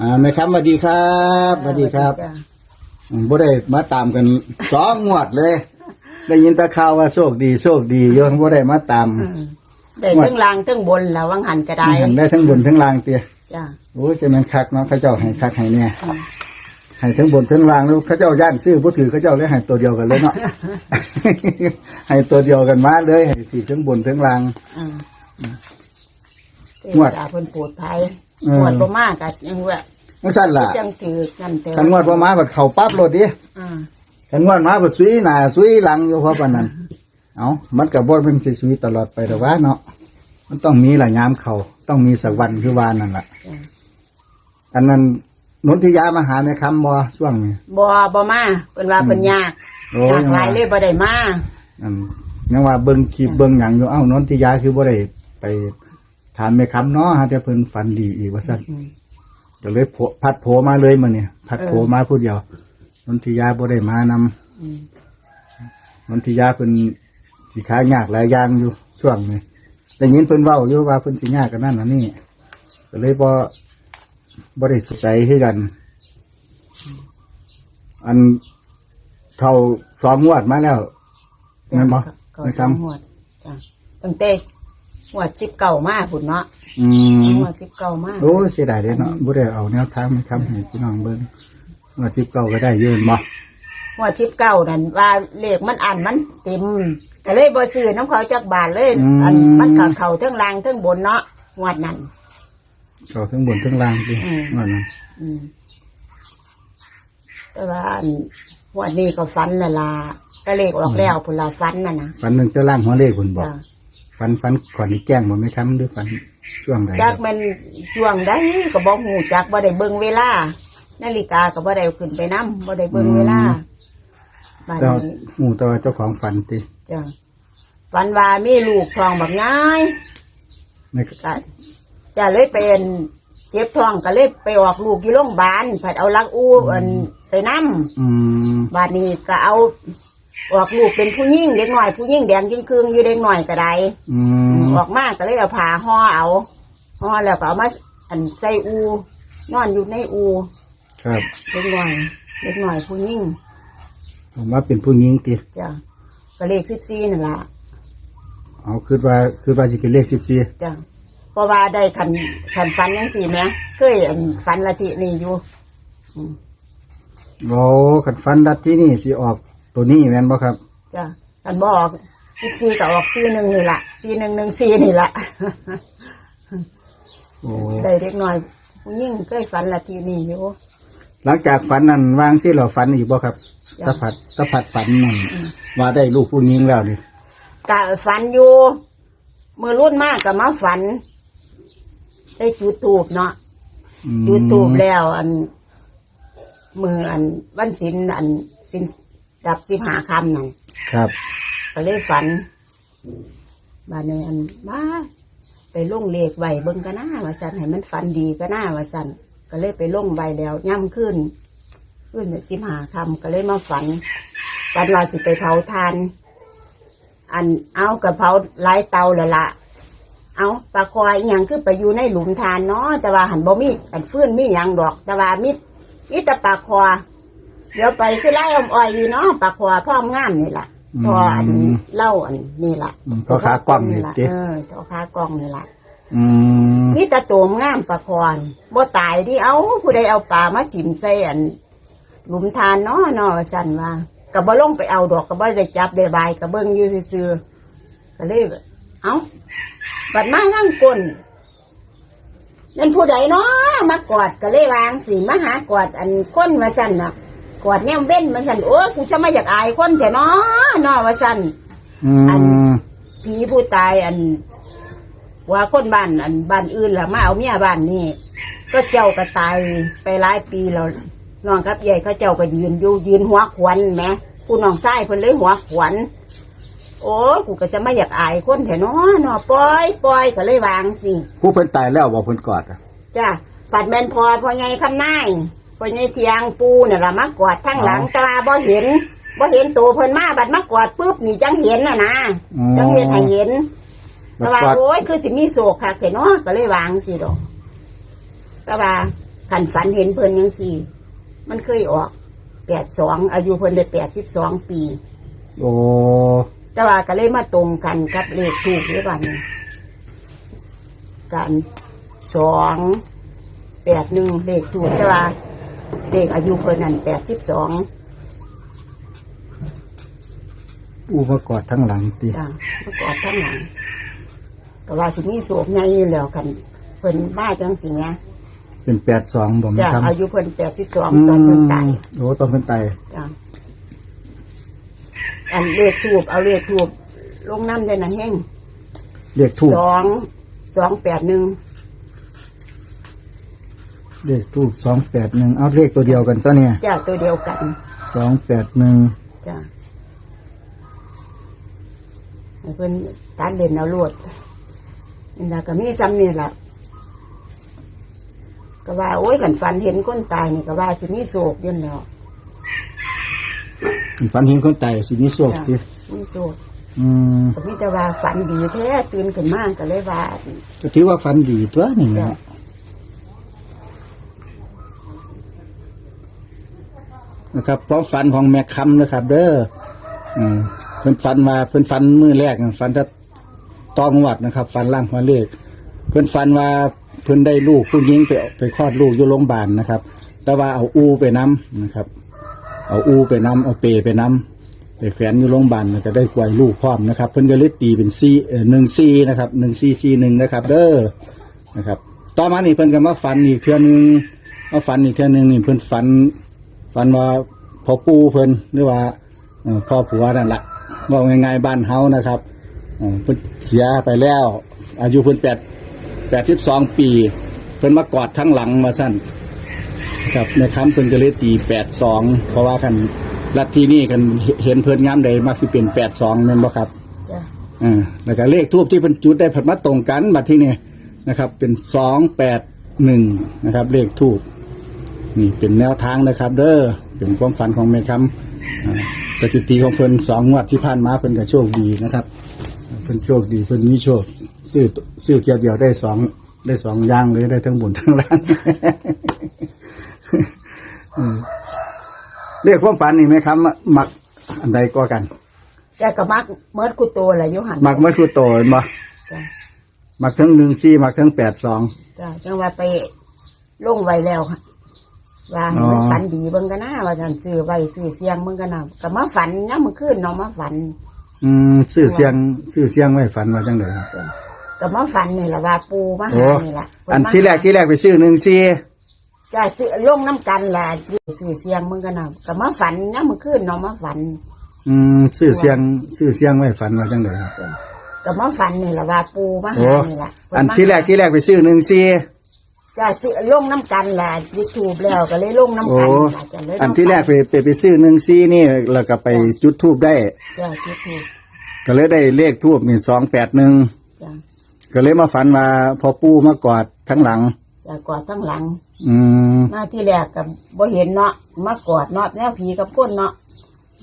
อ่าแม่ครับสวัสดีครับสวัสดีครับจ้ะอืมบ่ได้มาตามกันสองงวดเลย ได้ยินแต่ข่าวว่าโชคดีโชคดีโยมบ่ได้มาตามอืมได้ทั้งล่างทั้งบนแล้ววังหันก็ได้หันได้ทั้งบนทั้งล่างเตียจ้ะโอ้ยจะแมันคักเนาะเขาเจ้าให้คักให้เนี่ยให้ทั้งบนทั้งล่างแล้วเขาเจ้าย่านซื้อบ่ถือเขาเจ้าเลยให้ตัวเดียวกันเลยเนาะ ให้ตัวเดียวกันมาเลยให้สิทั้งบนทั้งล่าง อืมเทงววดดาเพิ่นโปรดภัยอืม งวดบ่มากก็ยังว่าจังซั่นล่ะจังถือกันแต่คันงวดบ่มาบัดเข้าปั๊บโลดดิอ่าคันงวดมาบัดสุยหน้าสุยหลังอยู่เพราะปานนั้นเอามันก็บ่เป็นสิสุยตลอดไปแต่ว่าเนาะมันต้องมีหลายยามเขาต้องมีสักวันคือวานนั่นแหละจ้ะอันนั้นนนทิยามาหาแม่คำบ่ช่วงนี้บ่บ่มาเพิ่นว่าเพิ่นยากโอ้ยากหลายเลยบ่ได้มาอันยังว่าเบิ่งคลิปเบิ่งหยังอยู่เอ้านนทิยาคือบ่ได้ไป ถามแม่คำเนาะหาแต่เพิ่นฝันดีอีกว่าซั่นอืมก็เลยโผพัดโผมาเลยมื้อนี้พัดโผเออมาผู้เดียวนนทิยาบ่ได้มานำอืมนนทิยาเพิ่นสิขายยากหลายอย่างอยู่ช่วงนี้ได้ยินเพิ่นเว้าอยู่ว่าเพิ่นสิยากกันนั่นอันนี้ก็เลยบ่บ่ได้สนใจคือกัน อันเท่าสองงวดมาแล้วแม่นบ่เขาแม่สองคำงวดจ้ะตั้งแต่ งวด19มาพุ่นเนาะอืมงวด19มาโอ้เสียดายเลยเนาะบ่ได้เอาแนวทางมาคำให้พี่น้องเบิ่งงวด19ก็ได้เยอะบ่งวด19นั่นว่าเลขมันอันมันเต็มก็เลยบ่ซื้อน้ำเขาจักบาทเลยอันมันก็เข้าทั้งล่างทั้งบนเนาะงวดนั้นเข้าทั้งบนทั้งล่างติอืมว่านั้นอืมแต่ว่าอันวันนี้ก็ฟันน่ะล่ะก็เลขออกแล้วพุ่นละฟันน่ะนะฝันนึงแต่ล่างหัวเลขพุ่นบอกจ้ะ ฝันฝันก่อนนี่แกล้งบ่แม่คำหรือฝันช่วงใดจักแมันช่วงใดก็บ่ฮู้จักบ่ได้เบิ่งเวลา นาฬิกาก็บ่ได้เอาขึ้นไปนํบ่ได้เบิ่งเวลาบัดเจ้านี้หมู่ตัวเจ้าของฝันติจ้ะฟันว่ามีลูกทองบักง่ายไม่ก็จะเลยเป็นเจ็บท้องก็เลยไปออกลูกอยู่โรงพยาบาลผัดเอาลักอู้อันไปนํอืม บาดนี้ก็เอา ออกลูกเป็นผู้หญิงเด็กหน่อยผู้หญิงแดงยิ่งครึ่งอยู่เด็กหน่อยก็ได้อืมออกมาก็เลยเอาผ้าห่อเอาห่อแล้วก็เอามาอันใส่อู นอนอยู่ในอูครับเด็กหน่อยเด็กหน่อยผู้หญิงผมว่าเป็นผู้หญิงติจ้ะก็เลขสิบสี่นั่นละเอาคือว่าคือว่าสิเป็นเลข14จ้ะเพราะว่าได้ขันขันฟันยังสี่แหม่เคยอันฟันละทีนี่อยู่ โอ้คันฝันดัดที่นี่สิออก ตัวนี้แม่นบ่ครับ จ้ะขันบออกสิบสี่ก็ออกสี่หนึ่งนี่ละสี่หนึ่งหนึ่งสี่นี่ละ โอ้ได้เด็กหน่อยผู้หญิงเคยฟันละทีนี่อยู่หลังจากฝันนั้นวางสิเราฝันอีกบ่ครับจ้ะตะผัดตะผัดฝันนั่นว่าได้ลูกผู้หญิงแล้วนี่กะฝันอยู่มือรุ่นมากกับมาฝัน ได้จุดตูบเนาะอืม จุดตูบแล้ว อันมืออันวันศิลอันศิล ดับสิบหาคำนั่นครับ ก็เลยฝันบานนี้อันมาไปลงเลขไว้เบิ่งก็น่าว่าสันให้มันฝันดีก็น่าว่าสันก็เลยไปลงไว้แล้วย่ำขึ้น ขึ้นสิบหาคำก็เลยมาฝันฝันว่าสิไปเผาทาน อันเอากระเพราหลายเตาและละเอาปลาคอยอหย่างคือไปอยู่ในหลุมทานเนาะแต่ว่าหันบ่มีอันฟื้นมีอย่างดอก แต่ว่ามีมีแต่ปลาคอ เดี๋ยวไปคือไล่อมอ้อยอยู่เนาะปลาคอพ่อมงามนี่ล่ะทออันเล่าอันนี่ล่ะอืมก็ขากล้องนี่ล่ะติ เออทอขากล้องนี่ล่ะอืมมีแต่ตัวงามปลาคอนบ่ตายที่เอาผู้ใดเอาปลามาจิ้มใส่อันหลุมทานเนาะเนาะว่าสั่นว่าก็บ่ลงไปเอาดอกก็บ่ได้จับได้บายก็เบิ่งอยู่ซื่อๆก็เลยเอ้าบัดมาทางก้น นั่นผู้ใดเนาะมากอดก็เลยวางสิมาหากอดอันคนว่าสั่นน่ะ กอดแนมเว้นว่าสั่นโอ้ยกูจะไม่อยากอายคนแต่เนาะเนาะว่าสั่นอือันมผีผู้ตายอัน ว่าคนบ้านอันบ้านอื่นละมาเอาเมียบ้านนี่ก็เจ้าก็ตายไปหลายปีแล้วน้องกับยายเขาเจ้าก็ยืนอยู่ยืนหัวขวัญแหมผู้น้องชายเพิ่นเลยหัวขวัญโอ้กูก็จะไม่อยากอายคนแถเนาะเนาะปล่อยปล่อยก็เลยวางสิ ผู้เพิ่นตายแล้วบอกเพิ่นกอดอะจ้ะปัดแมนพอพอไงคำนาย พอไงเทียงปูน่ะละมากอดทั้งหลังแตาบ่เห็นบ่เห็นตัวเพิ่นมาบัดมากอดปุ๊บนี่จังเห็นน่ะนะอ๋อ จังเห็นให้เห็นแล้แต่วว่ากอดโอ้ยคือสิมีโศกค่ะแต่เนาะก็เลยวางสิดอกแต่ว่าขันฝันเห็นเพิ่นยังสี่ มันเคยออกแปดสองอายุเพิ่นได้แปดสิบสองปี โอ้แต่ว่าก็เลยมาตรงกันกับเลขถูกหรือเปล่านี่กันสองแปดหนึ่งเลขถูกแต่ว่า เลขอายุเพิ่นนั่นแปดสิบสองปูมากอดทั้งหลังติจ้ะมากอดทั้งหลังก็ว่าสิมีโศกใหญ่อยู่แล้วกันเพิ่นบ้าจังสิเนี้ยเป็นแปดสองบ่แม่จ้ะครับอายุเพิ่นแปดสิบสองอืตอนเพิ่นตาย มโอ้ตอนเพิ่นตายจ้ะอันเลขถูกเอาเลขถูกลงน้ำได้นะแห้งเรียกทูบสองสองแปดหนึ่ง เรียกทูบสองแปดหนึ่งเอาเลขตัวเดียวกันตัวเนี่ยจ้ะตัวเดียวกันสองแปดหนึ่งจ้ะให้เพิ่นตัดเล่นเอาลวดนี่ละก็มีซ้ำนี่ละก็ว่า โอ้ยขันฝันเห็นคนตายนี่ก็ว่าสิมีโศกอยืนแล้วฝันเห็นคนตายสิมีโชคจ้ะติมีโศกอืมก็มีแต่ว่าฝันดีแท้ตื่นขึ้นมาก็เลยว่าก็ถือว่าฝันดีตัวนี่จ้ะนะ นะครับความฝันของแม่คำนะครับ เด้ออืมเพิ่นฝันมาเพิ่นฝันมือแรกนะฝันจะต้องวัดนะครับ ฝันล่างหัวเลขเพิ่นฝันว่าเพิ่นได้ลูกผู้หญิงไปไปคลอดลูกอยู่โรงพยาบาลนะครับ แต่ว่าเอาอูไปน้นะครับ เอาอูไปน้เอาเปไปน้ไปแขวนอยู่โรงพยาบาลแล้วก็ได้กวยลูกพร้อมนะครับ เพิ่นก็เลยตีเป็นซีเอ่อหนึ่งซีนะครับหนึ่งซีซีหนึ่งนะครับ เด้อนะครับ ต่อมานี่เพิ่นก็มาฝันอีกเทื่อนึงมาฝันอีกเทื่อนึงนี่เพิ่นฝัน ฝันว่าพ่อปู่เพิ่นหรือว่าเอ่อพ่อผัวนั่นแหละบอกง่ายๆบ้านเฮานะครับเอ่อเพิ่นเสียไปแล้ว อายุเพิ่นแปดแปดสิบสองปี เพิ่นมากอดทั้งหลังมาสั้นครับในคำเพิ่นก็เลยตีแปดสองเพราะว่าคันลัทธินี่กันเห็นเพิ่นงามใดมักสิเป็นแปดสองนั่นบ่ครับจ้ะอ่าแล้วก็เลขทูบที่เพิ่นจุดได้ผัดมาตรงกันบัดที่นี่นะครับ เป็นสองแปดหนึ่งนะครับ เลขทูบ นี่เป็นแนวทางนะครับ เด้อเป็นความฝันของแม่คำอ่าสถิติของเพิ่นสองงวดที่ผ่านมาเพิ่นก็โชคดีนะครับเพิ่นโชคดีเพิ่นมีโชคซื้อซื้อเที่ยวเดียวได้สองได้สองอย่างเลยได้ทั้งบุญทั้งล้านอืมเรียกความฝันนี่ไหมครับมักอันใดก็กันจ้ะก็มักเมิดกุโตแหละอยุหันมักไม่คือโตเห็นบ่จ้ะมักทั้งหนึ่งซี่มักทั้งแปดสอง จ้ะจังว่าไปลงไว้แล้วค่ะ ว่าให้มันอ๋อฝันดีเบิ่งกันนะว่าท่านซื้อไว้ซื้อเสียงเบิ่งกันนะก็มาฝันยามมื้อคืนเนาะมาฝันอืมซื้อเสียงซื้อเสียงไว้ฝันว่าจังไดครับจ้ะก็มาฝันนี่ล่ะว่าปูมาโอ้หานี่ล่ะเพิ่อันมาที่แรกที่แรกไปซื้อหนึ่งซี่จ้ะซื้อลงน้ำกันล่ะซื้อเสียงเบิ่งกันนะก็มาฝันยามมื้อคืนเนาะมาฝันอืมซื้อเสียงซื้อเสียงไว้ฝันว่าจังไดครับจ้ะก็มาฝันนี่ล่ะว่าปูมาโอ้หานี่ล่ะเพิ่อันมาที่แรกที่แรกไปซื้อหนึ่งซี่ จ้ะซื้อลงน้ำกันล่ะยูทูบแล้วก็เลยลงน้ำโอ้กันล่ะจ้ะเลยลงอันที่แรกไปไปไปซื้อหนึ่งซี่นี่แล้วก็ไปจุดทูบได้ จ้ะยูทูบก็เลยได้เลขทูบนี่สองแปดหนึ่งจ้ะก็เลยมาฝันว่าพอปู่มากอดทั้งหลัง จ้ะกอดทั้งหลัง อืม มาที่แรกกับบ่เห็นเนาะมากอดเนาะแนวผีกับคนเนาะ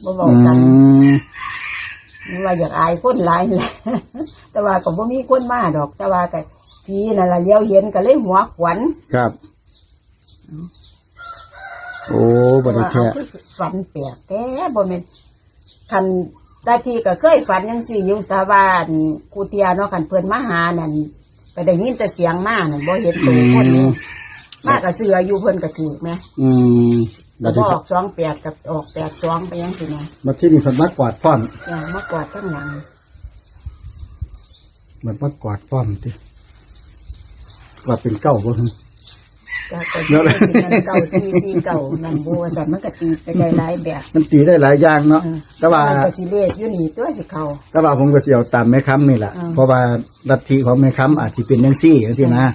บ่บออืกกันมนี่ว่าอยากอายคนหลายแหละ แต่ว่าก็บ่มีคนมาดอก แต่ว่าก็ ผีนั่นล่ะเลี้ยวเห็นก็เลยหัวขวัญครับ โอ้บัดว่าแท้เอาคือฝันแปลกแท้บ่แม่นคันได้ทีก็เคยฝันจังซี่อยู่แต่ว่าอั่นกูเตียเนาะคันเพิ่นมาหานั่นก็ได้ยินแต่เสียงมานั่นบ่เห็นตัวคนนี่มาก็เสืออยู่เพิ่นก็ถูกไหมอืมก็บัดบที่ออกสองแปดกับออกแปดสองไปยังสินะบัดที่นี่เพิ่นมากอดพร้อมอย่างมากอดข้างหลัง มันมากอดพร้อมติ ว่าเป็นเก้าบ่ฮึจะก็เดี๋ยวนะสินั่นเก่าซีซีเก่านั่นบัวสันมันก็ตีไปได้หลายแบบมันตีได้หลายอย่างเนาะเออแต่ว่า มันก็สิเลขอยู่นี่ตัวสิเขา แต่ว่าผมก็สิเอาตามแม่ค้ำนี่แหละอืมเพราะว่าลัทธิของแม่ค้ำอาจจะเป็นจังซี่จังซี่นะ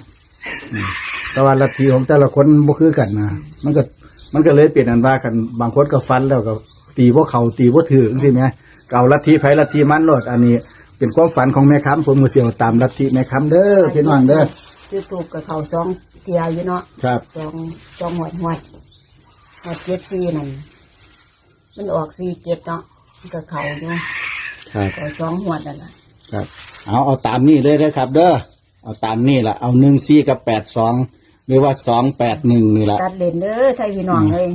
อืมแต่ว่าลัทธิของแต่ละคนบ่คือกันนะมันก็มันก็เลยเปลี่ยนอันว่ากันบางคนก็ฟันแล้วก็ตีบ่เขาตีบ่ถือจังซี่แหมเก่าลัทธิไผลัทธิมันโลดอันนี้ เป็นความฝันของแม่ค้ำผมก็สิเอาตามลัทธิแม่ค้ำเด้อพี่น้องเด้อ คือถูกกับเขาสองเทียอยู่เนาะครับ สองสองหวดหวดหวดเจ็ดซีนั่นมันออกซีเจ็ดเนาะมันก็เขาอยู่ครับก็สองหวดนั่นแหละครับ เอาเอาตามนี่เลยนะครับ เด้อเอาตามนี่แหละเอาหนึ่งสี่กับแปดสองหรือว่าสองแปดหนึ่งนี่แหละตัดเลนเด้อไทยพี่น้องเลย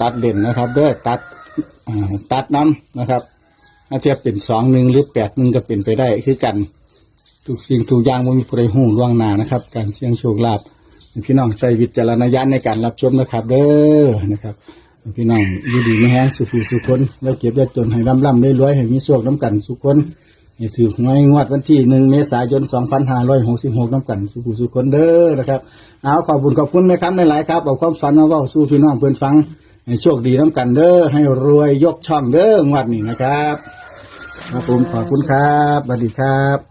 ตัดเด่นนะครับ เด้อตัดอ่าตัดน้ำนะครับถ้าเทียบเป็นสองหนึ่งหรือแปดหนึ่งก็เป็นไปได้คือกัน ทุกสิ่งทุกอย่างมันมีผู้ใดหูล่วงหน้านะครับ การเสี่ยงโชคลาภพี่น้องใส่วิจารณญาณในการรับชมนะครับ เด้อนะครับพี่น้องอยู่ดีไม่แห้งสุขุสุขคนแล้วเก็บยาจนให้ร่ำร่ำได้รวยให้มีโชคน้ำกันสุขคนให้ถือหวยงวดวันที่หนึ่งเมษายนสองพันห้าร้อยหกสิบหกน้ำกันสุขุสุขคนเด้อนะครับเอาขอบคุณขอบคุณแม่ครับในหลายครับเอาความฝันมาเว่าสู้พี่น้องเพื่อนฟังให้โชคดีน้ำกันเด้อให้รวยยกช่องเด้องวดนี้นะครับครับผมขอบคุณครับสวัสดีครับ